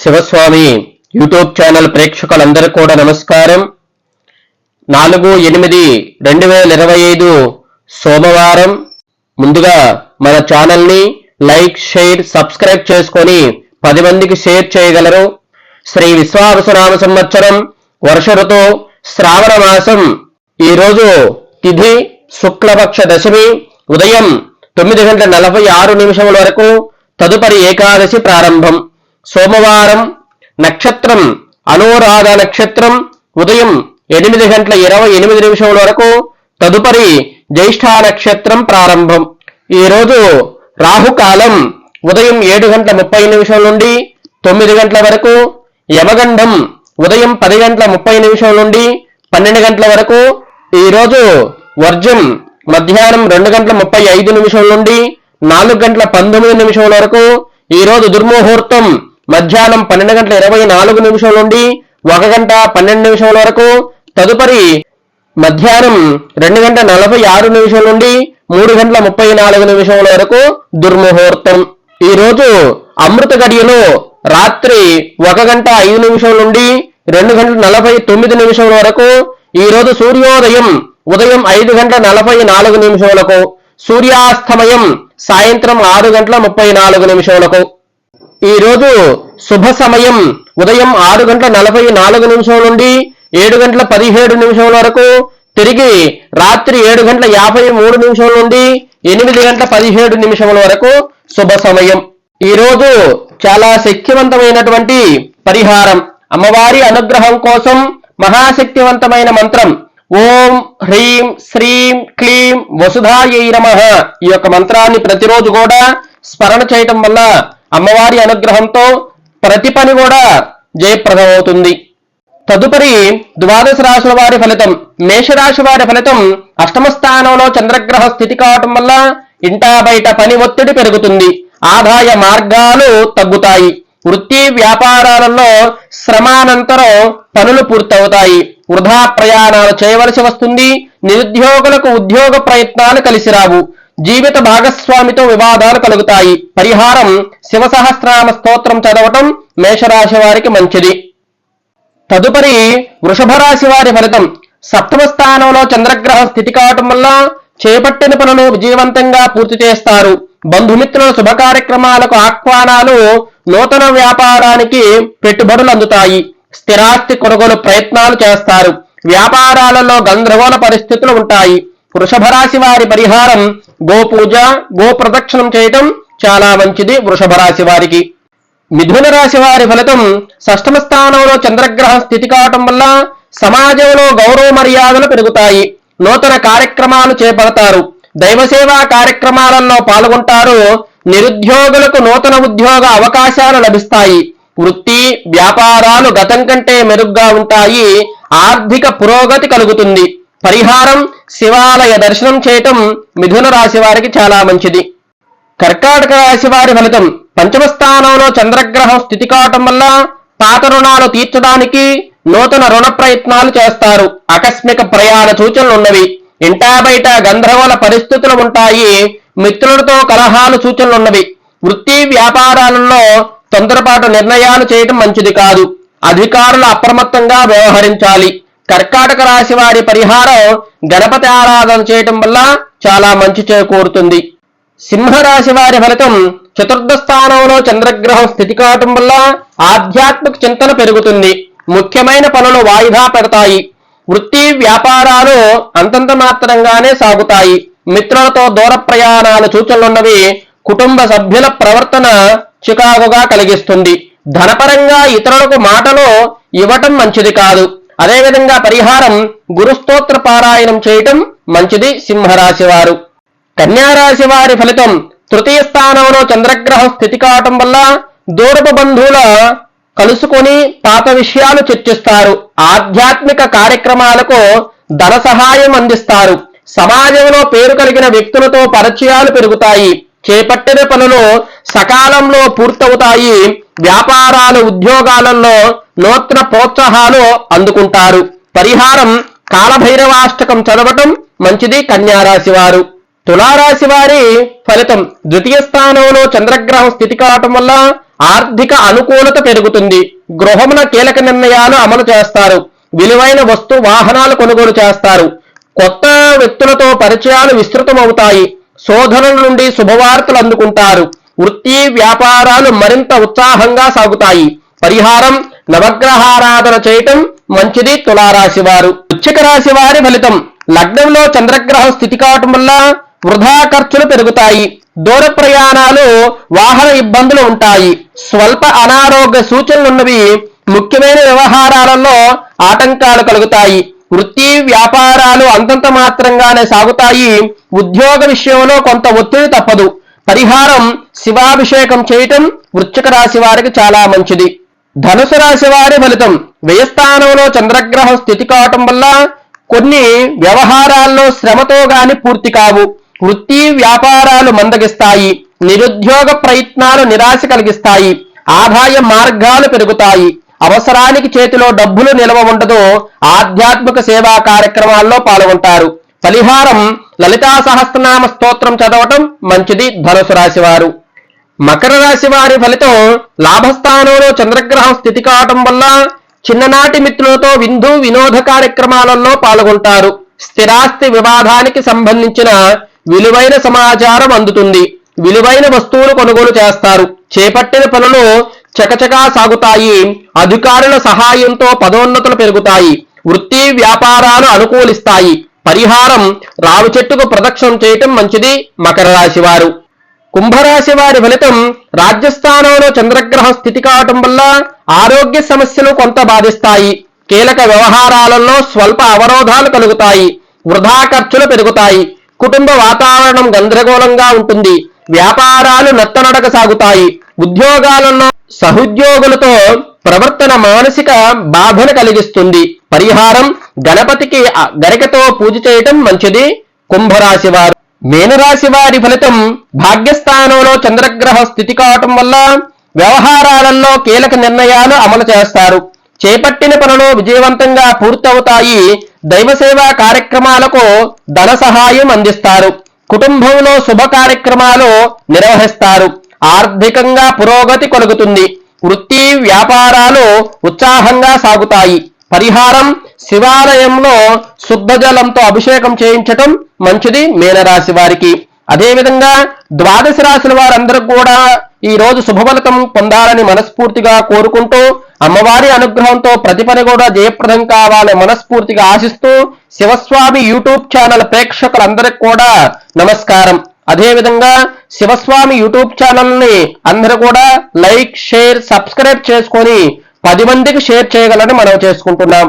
Shivaswami YouTube channel ప్రేక్షకులందరూ కూడా నమస్కారం. నాలుగు ఎనిమిది రెండు వేల ఇరవై ఐదు సోమవారం ముందుగా మన ఛానల్ని లైక్ షేర్ సబ్స్క్రైబ్ చేసుకొని పది మందికి షేర్ చేయగలరు. శ్రీ విశ్వావసనామ సంవత్సరం వర్ష ఋతు శ్రావణ మాసం. ఈరోజు తిథి శుక్లపక్ష దశమి ఉదయం తొమ్మిది గంటల నలభై ఆరు నిమిషముల వరకు తదుపరి ఏకాదశి ప్రారంభం. సోమవారం నక్షత్రం అనురాధ నక్షత్రం ఉదయం ఎనిమిది గంటల ఇరవై ఎనిమిది నిమిషముల వరకు తదుపరి జ్యేష్ఠ నక్షత్రం ప్రారంభం. ఈరోజు రాహుకాలం ఉదయం ఏడు గంటల ముప్పై నిమిషం నుండి తొమ్మిది గంటల వరకు యమగండం ఉదయం పది గంటల ముప్పై నిమిషం నుండి పన్నెండు గంటల వరకు ఈరోజు వర్జం మధ్యాహ్నం రెండు గంటల ముప్పై ఐదు నిమిషం నుండి నాలుగు గంటల పంతొమ్మిది నిమిషం వరకు ఈ రోజు దుర్ముహూర్తం మధ్యాహ్నం పన్నెండు గంటల ఇరవై నాలుగు నిమిషం నుండి ఒక గంట పన్నెండు నిమిషాల వరకు. తదుపరి మధ్యాహ్నం రెండు గంటల నలభై ఆరు నిమిషం నుండి మూడు గంటల ముప్పై నాలుగు నిమిషముల వరకు దుర్ముహూర్తం. ఈ రోజు అమృత గడియలో రాత్రి ఒక గంట ఐదు నిమిషం నుండి రెండు గంటల నలభై తొమ్మిది నిమిషముల వరకు. ఈ రోజు సూర్యోదయం ఉదయం ఐదు గంటల నలభై నాలుగు నిమిషములకు సూర్యాస్తమయం సాయంత్రం ఆరు గంటల ముప్పై నాలుగు నిమిషములకు ఈరోజు శుభ సమయం. ఉదయం ఆరు గంటల నలభై నాలుగు నిమిషం నుండి ఏడు గంటల పదిహేడు నిమిషముల వరకు. తిరిగి రాత్రి ఏడు గంటల యాభై మూడు నిమిషం నుండి ఎనిమిది గంటల పదిహేడు నిమిషముల వరకు శుభ సమయం. ఈరోజు చాలా శక్తివంతమైనటువంటి పరిహారం. అమ్మవారి అనుగ్రహం కోసం మహాశక్తివంతమైన మంత్రం. ఓం హ్రీం శ్రీం క్లీం వసుధాయై నమ ఈ యొక్క మంత్రాన్ని ప్రతిరోజు కూడా స్మరణ చేయటం వల్ల అమ్మవారి అనుగ్రహంతో ప్రతి పని కూడా జయప్రదమవుతుంది. తదుపరి ద్వాదశ రాశుల వారి ఫలితం. మేషరాశి వారి ఫలితం అష్టమ స్థానంలో చంద్రగ్రహ స్థితి కావటం వల్ల ఇంటా బయట పని ఒత్తిడి పెరుగుతుంది. ఆదాయ మార్గాలు తగ్గుతాయి. వృత్తి వ్యాపారాలలో శ్రమానంతరం పనులు పూర్తవుతాయి. వృధా ప్రయాణాలు చేయవలసి వస్తుంది. నిరుద్యోగులకు ఉద్యోగ ప్రయత్నాలు కలిసి రావు. జీవిత భాగస్వామితో వివాదాలు కలుగుతాయి. పరిహారం శివ సహస్రనామ స్తోత్రం చదవటం మేషరాశి వారికి మంచిది. తదుపరి వృషభ రాశి వారి ఫలితం. సప్తమ స్థానంలో చంద్రగ్రహ స్థితి కావటం వల్ల చేపట్టిన పనులు విజయవంతంగా పూర్తి చేస్తారు. బంధుమిత్రుల శుభ కార్యక్రమాలకు ఆహ్వానాలు నూతన వ్యాపారానికి పెట్టుబడులు అందుతాయి. స్థిరాస్తి కొనుగోలు ప్రయత్నాలు చేస్తారు. వ్యాపారాలలో గందరగోళ పరిస్థితులు ఉంటాయి. వృషభ రాశి వారి పరిహారం గోపూజ గోప్రదక్షిణం చేయటం చాలా మంచిది వృషభ రాశి వారికి. మిథున రాశి వారి ఫలితం షష్టమ స్థానంలో చంద్రగ్రహం స్థితి కావటం వల్ల సమాజంలో గౌరవ మర్యాదలు పెరుగుతాయి. నూతన కార్యక్రమాలు చేపడతారు. దైవ సేవా కార్యక్రమాలలో పాల్గొంటారు. నిరుద్యోగులకు నూతన ఉద్యోగ అవకాశాలు లభిస్తాయి. వృత్తి వ్యాపారాలు గతం కంటే మెరుగ్గా ఉంటాయి. ఆర్థిక పురోగతి కలుగుతుంది. పరిహారం శివాలయ దర్శనం చేయటం మిథున రాశి వారికి చాలా మంచిది. కర్కాటక రాశి వారి ఫలితం పంచమ స్థానంలో చంద్రగ్రహం స్థితి కావటం వల్ల పాత రుణాలు తీర్చడానికి నూతన రుణ ప్రయత్నాలు చేస్తారు. ఆకస్మిక ప్రయాణ సూచనలు ఉన్నవి. ఇంటా బయట గంధర్వల పరిస్థితులు ఉంటాయి. మిత్రులతో కలహాలు సూచనలు ఉన్నవి. వృత్తి వ్యాపారాలలో తొందరపాటు నిర్ణయాలు చేయటం మంచిది కాదు. అధికారులు అప్రమత్తంగా వ్యవహరించాలి. కర్కాటక రాశి వారి పరిహారం గణపతి ఆరాధన చేయటం వల్ల చాలా మంచి చేకూరుతుంది. సింహరాశి వారి ఫలితం చతుర్థ స్థానంలో చంద్రగ్రహం స్థితి కావటం వల్ల ఆధ్యాత్మిక చింతన పెరుగుతుంది. ముఖ్యమైన పనులు వాయిదా పెడతాయి. వృత్తి వ్యాపారాలు అంతంత మాత్రంగానే సాగుతాయి. మిత్రులతో దూర ప్రయాణాలు సూచనలున్నవి కుటుంబ సభ్యుల ప్రవర్తన చికాకుగా కలిగిస్తుంది. ధనపరంగా ఇతరులకు మాటలు ఇవ్వటం మంచిది కాదు. అదేవిధంగా పరిహారం గురుస్తోత్ర పారాయణం చేయటం మంచిది సింహరాశి వారు కన్యారాశి వారి ఫలితం తృతీయ స్థానంలో చంద్రగ్రహం స్థితి కావటం వల్ల దూరపు బంధువుల కలుసుకొని పాత విషయాలు చర్చిస్తారు. ఆధ్యాత్మిక కార్యక్రమాలకు ధన సహాయం అందిస్తారు. సమాజంలో పేరు కలిగిన వ్యక్తులతో పరిచయాలు పెరుగుతాయి. చేపట్టిన పనులు సకాలంలో పూర్తవుతాయి. వ్యాపారాలు ఉద్యోగాలలో నూతన ప్రోత్సాహాలు అందుకుంటారు. పరిహారం కాలభైరవాష్టకం చదవటం మంచిది కన్యారాశి వారు తులారాశి వారి ఫలితం ద్వితీయ స్థానంలో చంద్రగ్రహం స్థితి కావటం వల్ల ఆర్థిక అనుకూలత పెరుగుతుంది. గృహమున కీలక నిర్ణయాలు అమలు చేస్తారు. విలువైన వస్తు వాహనాలు కొనుగోలు చేస్తారు. కొత్త వ్యక్తులతో పరిచయాలు విస్తృతమవుతాయి. శోధనల నుండి శుభవార్తలు అందుకుంటారు. వృత్తి వ్యాపారాలు మరింత ఉత్సాహంగా సాగుతాయి. పరిహారం నవగ్రహారాధన చేయటం మంచిది తులారాశి వారు వృచ్చిక రాశి వారి ఫలితం. లగ్నంలో చంద్రగ్రహం స్థితి కావటం వల్ల వృధా ఖర్చులు పెరుగుతాయి. దూర ప్రయాణాలు వాహన ఇబ్బందులు ఉంటాయి. స్వల్ప అనారోగ్య సూచనలున్నవి ముఖ్యమైన వ్యవహారాలలో ఆటంకాలు కలుగుతాయి. వృత్తి వ్యాపారాలు అంతంత మాత్రంగానే సాగుతాయి. ఉద్యోగ విషయంలో కొంత ఒత్తిడి తప్పదు. పరిహారం శివాభిషేకం చేయటం వృశ్చిక రాశి వారికి చాలా మంచిది. ధనుసు రాశి వారి ఫలితం వ్యయస్థానంలో చంద్రగ్రహం స్థితి కావటం వల్ల కొన్ని వ్యవహారాల్లో శ్రమతో గాని పూర్తి కావు. వృత్తి వ్యాపారాలు మందగిస్తాయి. నిరుద్యోగ ప్రయత్నాలు నిరాశ కలిగిస్తాయి. ఆదాయ మార్గాలు పెరుగుతాయి. అవసరానికి చేతిలో డబ్బులు నిలవ ఉండదు ఆధ్యాత్మిక సేవా కార్యక్రమాల్లో పాల్గొంటారు. పరిహారం లలితా సహస్రనామ స్తోత్రం చదవటం మంచిది ధనుసు రాశి వారు మకర రాశి వారి ఫలితం లాభస్థానంలో చంద్రగ్రహం స్థితి కావటం వల్ల చిన్ననాటి మిత్రులతో విందు వినోద కార్యక్రమాలలో పాల్గొంటారు. స్థిరాస్తి వివాదానికి సంబంధించిన విలువైన సమాచారం అందుతుంది. విలువైన వస్తువులు కొనుగోలు చేస్తారు. చేపట్టిన పనులు చకచకా సాగుతాయి. అధికారుల సహాయంతో పదోన్నతులు పెరుగుతాయి. వృత్తి వ్యాపారాలు అనుకూలిస్తాయి. పరిహారం రావి చెట్టుకు ప్రదక్షిణం చేయటం మంచిది మకర రాశి వారు. కుంభరాశి వారి ఫలితం రాజ్యస్థానంలో చంద్రగ్రహం స్థితి కావటం వల్ల ఆరోగ్య సమస్యలు కొంత బాధిస్తాయి. కీలక వ్యవహారాలలో స్వల్ప అవరోధాలు కలుగుతాయి. వృధా ఖర్చులు పెరుగుతాయి. కుటుంబ వాతావరణం గందరగోళంగా ఉంటుంది. వ్యాపారాలు నత్తనడక సాగుతాయి. ఉద్యోగాలలో సహోద్యోగులతో ప్రవర్తన మానసిక బాధను కలిగిస్తుంది. పరిహారం గణపతికి గరికతో పూజ చేయటం మంచిది. కుంభరాశి వారు. మీనరాశి వారి ఫలితం భాగ్యస్థానంలో చంద్రగ్రహ స్థితి కావటం వల్ల వ్యవహారాలలో కీలక నిర్ణయాలు అమలు చేస్తారు. చేపట్టిన పనులు విజయవంతంగా పూర్తవుతాయి. దైవ సేవా కార్యక్రమాలకు ధన సహాయం అందిస్తారు. కుటుంబంలో శుభ కార్యక్రమాలు నిర్వహిస్తారు. ఆర్థికంగా పురోగతి కలుగుతుంది. వృత్తి వ్యాపారాలు ఉత్సాహంగా సాగుతాయి. పరిహారం శివాలయంలో శుద్ధ జలంతో అభిషేకం చేయించటం మంచిది మీనరాశి వారికి. అదేవిధంగా ద్వాదశ రాశుల వారందరూ కూడా ఈ రోజు శుభఫలితం పొందాలని మనస్ఫూర్తిగా కోరుకుంటూ అమ్మవారి అనుగ్రహంతో ప్రతి పని కూడా జయప్రదం కావాలని మనస్ఫూర్తిగా ఆశిస్తూ శివస్వామి యూట్యూబ్ ఛానల్ ప్రేక్షకులందరికీ కూడా నమస్కారం. అదేవిధంగా శివస్వామి యూట్యూబ్ ఛానల్ని అందరూ కూడా లైక్ షేర్ సబ్స్క్రైబ్ చేసుకొని పది మందికి షేర్ చేయగలని మనం చేసుకుంటున్నాం.